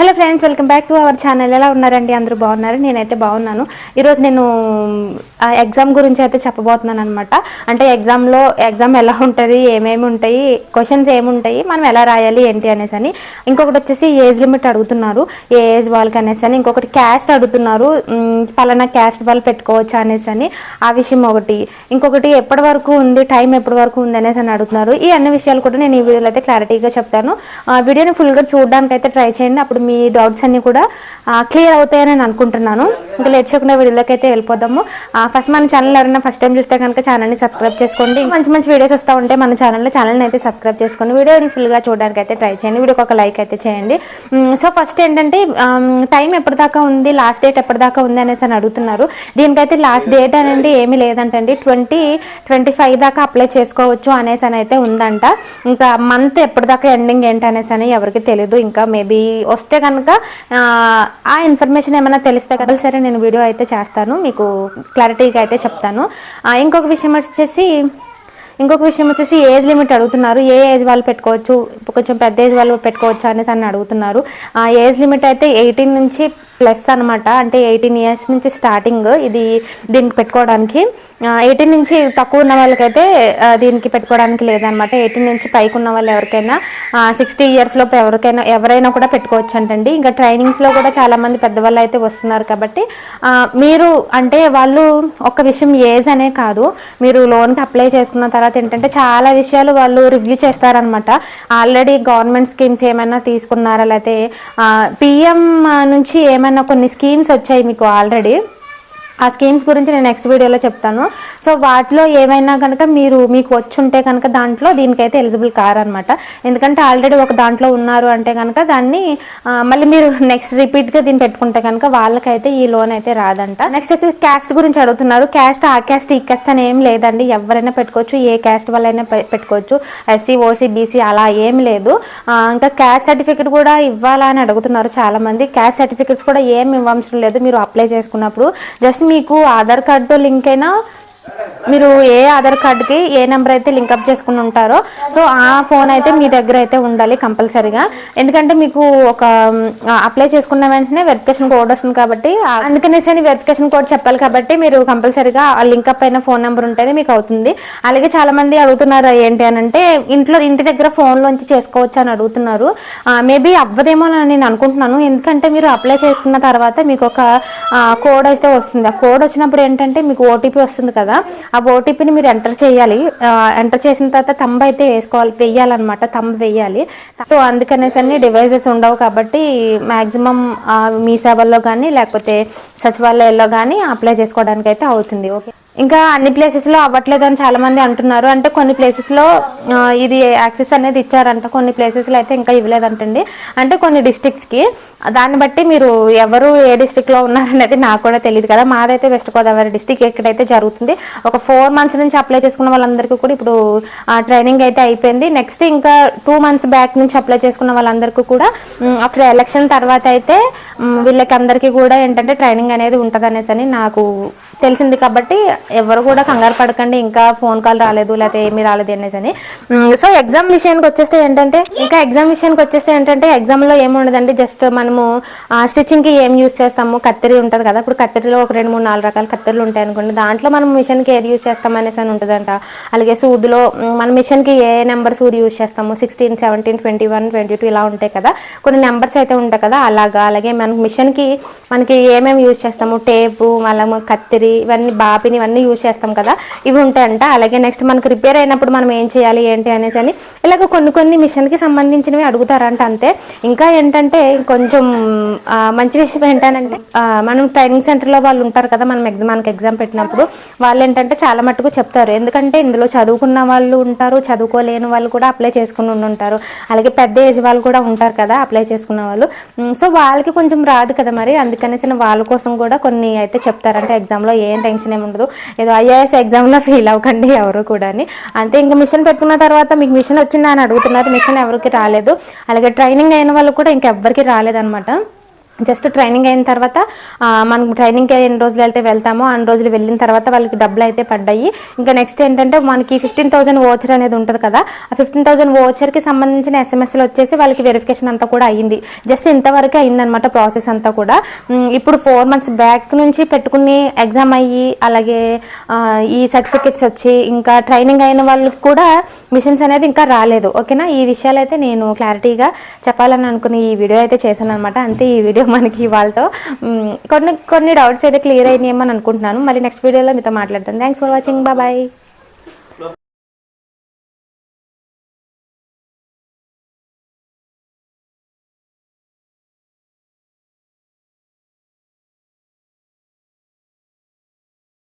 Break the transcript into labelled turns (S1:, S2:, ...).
S1: Hello friends welcome back to our channel. ఎలా ఉన్నారండి? అందరూ బాగున్నారు? నేనైతే బాగున్నాను. ఈరోజు నేను ఆ ఎగ్జామ్ గురించి అయితే చెప్పబోతున్నాను అనమాట అంటే ఎగ్జామ్లో ఎగ్జామ్ ఎలా ఉంటుంది ఏమేమి ఉంటాయి క్వశ్చన్స్ ఏముంటాయి మనం ఎలా రాయాలి ఏంటి అనేసి అని. ఇంకొకటి వచ్చేసి ఏజ్ లిమిట్ అడుగుతున్నారు. ఏ ఏజ్ వాళ్ళకి అనేసి అని. ఇంకొకటి క్యాస్ట్ అడుగుతున్నారు. పలానా క్యాస్ట్ వాళ్ళు పెట్టుకోవచ్చా అనేసి అని. ఆ విషయం ఒకటి. ఇంకొకటి ఎప్పటి వరకు ఉంది టైం ఎప్పటి వరకు ఉంది అనేసి అని అడుగుతున్నారు. ఈ అన్ని విషయాలు కూడా నేను ఈ వీడియోలో అయితే క్లారిటీగా చెప్తాను. ఆ వీడియోని ఫుల్గా చూడడానికి అయితే ట్రై చేయండి. అప్పుడు మీ డౌట్స్ అన్నీ కూడా క్లియర్ అవుతాయని నేను అనుకుంటున్నాను. ఇంకా లేట్ చేయకుండా వీడియోలోకి అయితే వెళ్ళిపోదాము ఫస్ట్ మన ఛానల్ ఎవరైనా ఫస్ట్ టైం చూస్తే కనుక ఛానల్ని సబ్స్క్రైబ్ చేసుకోండి. మంచి మంచి వీడియోస్ వస్తూ ఉంటే మన ఛానల్లో ఛానల్ని అయితే సబ్స్క్రైబ్ చేసుకోండి. వీడియోని ఫుల్గా చూడడానికి అయితే ట్రై చేయండి. వీడియోకి ఒక లైక్ అయితే చేయండి. సో ఫస్ట్ ఏంటంటే టైం ఎప్పటిదాకా ఉంది లాస్ట్ డేట్ ఎప్పటిదాకా ఉంది అనేసి అని అడుగుతున్నారు. దీనికైతే లాస్ట్ డేట్ అనేది ఏమీ లేదంటండి. ట్వంటీ ట్వంటీ ఫైవ్ దాకా అప్లై చేసుకోవచ్చు అనేసి అని అయితే ఉందంట. ఇంకా మంత్ ఎప్పటిదాకా ఎండింగ్ ఏంటి అనేసి అని ఎవరికి తెలియదు ఇంకా మేబీ వస్తే కనుక ఆ ఇన్ఫర్మేషన్ ఏమైనా తెలిస్తే కదా సరే నేను వీడియో అయితే చేస్తాను మీకు క్లారిటీగా అయితే చెప్తాను. ఇంకొక విషయం వచ్చేసి ఇంకొక విషయం వచ్చేసి ఏజ్ లిమిట్ అడుగుతున్నారు. ఏ ఏజ్ వాళ్ళు పెట్టుకోవచ్చు? కొంచెం పెద్ద ఏజ్ వాళ్ళు పెట్టుకోవచ్చు అనేసి అని అడుగుతున్నారు. ఆ ఏజ్ లిమిట్ అయితే ఎయిటీన్ నుంచి ప్లస్ అనమాట అంటే ఎయిటీన్ ఇయర్స్ నుంచి స్టార్టింగ్ ఇది దీనికి పెట్టుకోవడానికి. ఎయిటీన్ నుంచి తక్కువ ఉన్న వాళ్ళకైతే దీనికి పెట్టుకోవడానికి లేదనమాట ఎయిటీన్ నుంచి పైకి ఉన్న వాళ్ళు ఎవరికైనా సిక్స్టీ ఇయర్స్ లోపు ఎవరికైనా ఎవరైనా కూడా పెట్టుకోవచ్చు అంటండి ఇంకా ట్రైనింగ్స్లో కూడా చాలామంది పెద్దవాళ్ళు అయితే వస్తున్నారు కాబట్టి మీరు అంటే వాళ్ళు ఒక విషయం ఏజ్ అనే కాదు. మీరు లోన్కి అప్లై చేసుకున్న తర్వాత ఏంటంటే చాలా విషయాలు వాళ్ళు రివ్యూ చేస్తారనమాట ఆల్రెడీ గవర్నమెంట్ స్కీమ్స్ ఏమైనా తీసుకున్నారా? లేకపోతే పిఎం నుంచి ఏమైనా కొన్ని స్కీమ్స్ వచ్చాయి మీకు ఆల్రెడీ? ఆ స్కీమ్స్ గురించి నేను నెక్స్ట్ వీడియోలో చెప్తాను. సో వాటిలో ఏమైనా కనుక మీరు మీకు వచ్చి ఉంటే కనుక దాంట్లో దీనికైతే ఎలిజిబుల్ కారనమాట ఎందుకంటే ఆల్రెడీ ఒక దాంట్లో ఉన్నారు అంటే కనుక దాన్ని మళ్ళీ మీరు నెక్స్ట్ రిపీట్గా దీన్ని పెట్టుకుంటే కనుక వాళ్ళకైతే ఈ లోన్ అయితే రాదంట. నెక్స్ట్ వచ్చి క్యాస్ట్ గురించి అడుగుతున్నారు. క్యాస్ట్ ఆ క్యాస్ట్ ఈ క్యాస్ట్ అని ఏం లేదండి. ఎవరైనా పెట్టుకోవచ్చు ఏ క్యాస్ట్ వాళ్ళైనా పెట్టుకోవచ్చు. ఎస్సీ ఓసీ బీసీ అలా ఏం లేదు. ఇంకా క్యాస్ట్ సర్టిఫికేట్ కూడా ఇవ్వాలా అని అడుగుతున్నారు చాలా మంది క్యాస్ట్ సర్టిఫికేట్స్ కూడా ఏం ఇవ్వాల్సిన లేదు. మీరు అప్లై చేసుకున్నప్పుడు జస్ట్ మీకు ఆధార్ కార్డుతో లింక్ అయినా మీరు ఏ ఆధార్ కార్డుకి ఏ నెంబర్ అయితే లింకప్ చేసుకుని ఉంటారో సో ఆ ఫోన్ అయితే మీ దగ్గర అయితే ఉండాలి కంపల్సరీగా. ఎందుకంటే మీకు ఒక అప్లై చేసుకున్న వెంటనే వెరిఫికేషన్ కోడ్ వస్తుంది కాబట్టి అందుకనేసి అని వెరిఫికేషన్ కోడ్ చెప్పాలి కాబట్టి మీరు కంపల్సరీగా ఆ లింకప్ అయిన ఫోన్ నెంబర్ ఉంటేనే మీకు అవుతుంది. అలాగే చాలా మంది అడుగుతున్నారు ఏంటి అని అంటే ఇంట్లో ఇంటి దగ్గర ఫోన్లోంచి చేసుకోవచ్చు అని అడుగుతున్నారు. మేబీ అవ్వదేమో అని నేను అనుకుంటున్నాను. ఎందుకంటే మీరు అప్లై చేసుకున్న తర్వాత మీకు ఒక కోడ్ అయితే వస్తుంది. ఆ కోడ్ వచ్చినప్పుడు ఏంటంటే మీకు ఓటీపీ వస్తుంది కదా ఆ ఓటీపీని మీరు ఎంటర్ చేయాలి. ఎంటర్ చేసిన తర్వాత తంబ అయితే వేసుకోవాలి వెయ్యాలన్నమాట తంబ వేయాలి. సో అందుకనేసి అన్ని డివైజెస్ ఉండవు కాబట్టి మ్యాక్సిమం మీ సేవల్లో కానీ లేకపోతే సచివాలయాల్లో కానీ అప్లై చేసుకోవడానికి అయితే అవుతుంది. ఓకే. ఇంకా అన్ని ప్లేసెస్లో అవ్వట్లేదు అని చాలామంది అంటున్నారు. అంటే కొన్ని ప్లేసెస్లో ఇది యాక్సెస్ అనేది ఇచ్చారంట. కొన్ని ప్లేసెస్లో అయితే ఇంకా ఇవ్వలేదంటండి. అంటే కొన్ని డిస్టిక్స్కి దాన్ని బట్టి మీరు ఎవరు ఏ డిస్టిక్లో ఉన్నారనేది నాకు కూడా తెలియదు కదా. మాదైతే వెస్ట్ గోదావరి డిస్ట్రిక్ట్ ఎక్కడైతే జరుగుతుంది. ఒక ఫోర్ మంత్స్ నుంచి అప్లై చేసుకున్న వాళ్ళందరికీ కూడా ఇప్పుడు ట్రైనింగ్ అయితే అయిపోయింది. నెక్స్ట్ ఇంకా టూ మంత్స్ బ్యాక్ నుంచి అప్లై చేసుకున్న వాళ్ళందరికీ కూడా ఆఫ్టర్ ఎలక్షన్ తర్వాత అయితే వీళ్ళకి అందరికీ కూడా ఏంటంటే ట్రైనింగ్ అనేది ఉంటుంది అనేసి అని నాకు తెలిసింది కాబట్టి ఎవరు కూడా కంగారు పడకండి ఇంకా ఫోన్ కాల్ రాలేదు లేకపోతే ఏమీ రాలేదు అనేసి అని. సో ఎగ్జామ్ విషయానికి వచ్చేస్తే ఏంటంటే ఇంకా ఎగ్జామ్ విషయానికి వచ్చేస్తే ఏంటంటే ఎగ్జామ్లో ఏముండదండి జస్ట్ మనము స్టిచ్చింగ్కి ఏం యూస్ చేస్తాము? కత్తిరి ఉంటుంది కదా ఇప్పుడు కత్తిరిలో ఒక రెండు మూడు నాలుగు రకాల కత్తిరిలు ఉంటాయి అనుకోండి దాంట్లో మనం మిషన్కి ఏది యూస్ చేస్తాం అనేసి అని ఉంటుందంట. అలాగే సూదిలో మన మిషన్కి ఏ నెంబర్ సూది యూస్ చేస్తాము? Sixteen seventeen twenty one twenty two ఇలా ఉంటాయి కదా. కొన్ని నెంబర్స్ అయితే ఉంటాయి కదా అలాగా. అలాగే మనకి మిషన్కి మనకి ఏమేమి యూస్ చేస్తాము? టేపు మళ్ళీ కత్తిరి ఇవన్నీ బాపిని ఇవన్నీ యూజ్ చేస్తాం కదా ఇవి ఉంటాయంట. అలాగే నెక్స్ట్ మనకు రిపేర్ అయినప్పుడు మనం ఏం చేయాలి ఏంటి అనేసి అని ఇలాగ కొన్ని కొన్ని మిషన్కి సంబంధించినవి అడుగుతారంట అంతే. ఇంకా ఏంటంటే కొంచెం మంచి విషయం ఏంటంటే మనం ట్రైనింగ్ సెంటర్లో వాళ్ళు ఉంటారు కదా మనం ఎగ్జామ్ మనకి ఎగ్జామ్ పెట్టినప్పుడు వాళ్ళు ఏంటంటే చాలా మట్టుకు చెప్తారు. ఎందుకంటే ఇందులో చదువుకున్న వాళ్ళు ఉంటారు చదువుకోలేని వాళ్ళు కూడా అప్లై చేసుకుని ఉండి ఉంటారు అలాగే పెద్ద ఏజ్ వాళ్ళు కూడా ఉంటారు కదా అప్లై చేసుకున్న వాళ్ళు. సో వాళ్ళకి కొంచెం రాదు కదా మరి అందుకనేసి వాళ్ళ కోసం కూడా కొన్ని అయితే చెప్తారంటే ఎగ్జామ్లో ఏం టెన్షన్ ఏమి ఉండదు. ఏదో ఐఏఎస్ ఎగ్జామ్లో ఫెయిల్ అవ్వకండి ఎవరు కూడా అంతే ఇంకా మిషన్ పెట్టుకున్న తర్వాత మీకు మిషన్ వచ్చిందా అని అడుగుతున్నారు. మిషన్ ఎవరికి రాలేదు. అలాగే ట్రైనింగ్ అయిన వాళ్ళు కూడా ఇంకెవ్వరికి రాలేదన్నమాట. జస్ట్ ట్రైనింగ్ అయిన తర్వాత మనం ట్రైనింగ్కి ఎన్ని రోజులు వెళ్తే వెళ్తామో అన్ని రోజులు వెళ్ళిన తర్వాత వాళ్ళకి డబ్బులు అయితే పడ్డాయి. ఇంకా నెక్స్ట్ ఏంటంటే మనకి ఫిఫ్టీన్ థౌసండ్ ఓచర్ అనేది ఉంటుంది కదా ఆ ఫిఫ్టీన్ థౌసండ్ ఓచర్కి సంబంధించిన ఎస్ఎంఎస్లు వచ్చేసి వాళ్ళకి వెరిఫికేషన్ అంతా కూడా అయ్యింది. జస్ట్ ఇంతవరకు అయిందనమాట ప్రాసెస్ అంతా కూడా. ఇప్పుడు ఫోర్ మంత్స్ బ్యాక్ నుంచి పెట్టుకుని ఎగ్జామ్ అయ్యి అలాగే ఈ సర్టిఫికెట్స్ వచ్చి ఇంకా ట్రైనింగ్ అయిన వాళ్ళకి కూడా మిషన్స్ అనేది ఇంకా రాలేదు. ఓకేనా? ఈ విషయాలు అయితే నేను క్లారిటీగా చెప్పాలని అనుకుని ఈ వీడియో అయితే చేశాను అనమాట అంతే ఈ వీడియో మనకి వాళ్ళతో. కొన్ని కొన్ని డౌట్స్ అయితే క్లియర్ అయినాయేమని అనుకుంటున్నాను. మళ్ళీ నెక్స్ట్ వీడియోలో మీతో మాట్లాడతాను థ్యాంక్స్ ఫర్ వాచింగ్ బాయ్